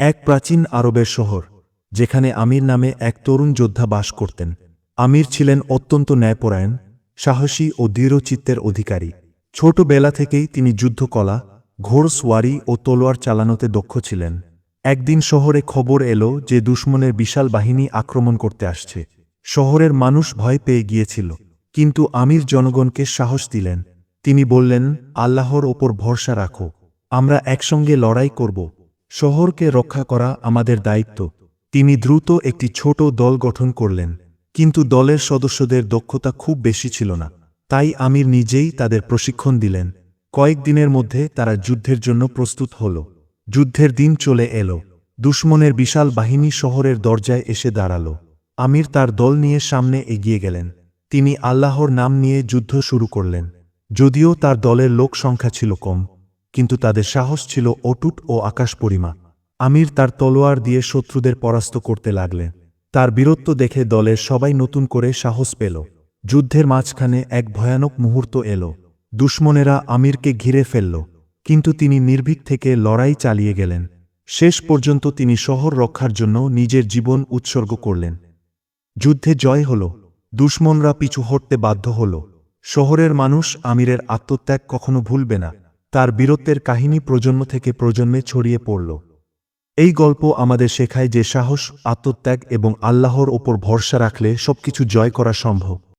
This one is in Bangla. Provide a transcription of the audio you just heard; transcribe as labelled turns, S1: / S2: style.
S1: এক প্রাচীন আরবের শহর, যেখানে আমির নামে এক তরুণ যোদ্ধা বাস করতেন। আমির ছিলেন অত্যন্ত ন্যায়পরায়ণ, সাহসী ও দৃঢ়চিত্তের অধিকারী। ছোটবেলা থেকেই তিনি যুদ্ধকলা, ঘোড়সওয়ারি ও তলোয়ার চালানোতে দক্ষ ছিলেন। একদিন শহরে খবর এলো যে দুশ্মনের বিশাল বাহিনী আক্রমণ করতে আসছে। শহরের মানুষ ভয় পেয়ে গিয়েছিল, কিন্তু আমির জনগণকে সাহস দিলেন। তিনি বললেন, আল্লাহর ওপর ভরসা রাখো, আমরা একসঙ্গে লড়াই করব। শহরকে রক্ষা করা আমাদের দায়িত্ব। তিনি দ্রুত একটি ছোট দল গঠন করলেন, কিন্তু দলের সদস্যদের দক্ষতা খুব বেশি ছিল না। তাই আমির নিজেই তাদের প্রশিক্ষণ দিলেন। কয়েকদিনের মধ্যে তারা যুদ্ধের জন্য প্রস্তুত হল। যুদ্ধের দিন চলে এলো। দুশ্মনের বিশাল বাহিনী শহরের দরজায় এসে দাঁড়াল। আমির তার দল নিয়ে সামনে এগিয়ে গেলেন। তিনি আল্লাহর নাম নিয়ে যুদ্ধ শুরু করলেন। যদিও তার দলের লোক সংখ্যা ছিল কম কিন্তু তাদের সাহস ছিল অটুট ও আকাশ পরিমা আমির তার তলোয়ার দিয়ে শত্রুদের পরাস্ত করতে লাগলেন তার বীরত্ব দেখে দলের সবাই নতুন করে সাহস পেল। যুদ্ধের মাঝখানে এক ভয়ানক মুহূর্ত এল। দুশ্মনেরা আমিরকে ঘিরে ফেলল, কিন্তু তিনি নির্ভীক থেকে লড়াই চালিয়ে গেলেন। শেষ পর্যন্ত তিনি শহর রক্ষার জন্য নিজের জীবন উৎসর্গ করলেন। যুদ্ধে জয় হল, দুশ্মনরা পিছু হটতে বাধ্য হল। শহরের মানুষ আমিরের আত্মত্যাগ কখনো ভুলবে না। তার বীরত্বের কাহিনী প্রজন্ম থেকে প্রজন্মে ছড়িয়ে পড়ল। এই গল্প আমাদের শেখায় যে সাহস, আত্মত্যাগ এবং আল্লাহর ওপর ভরসা রাখলে সবকিছু জয় করা সম্ভব।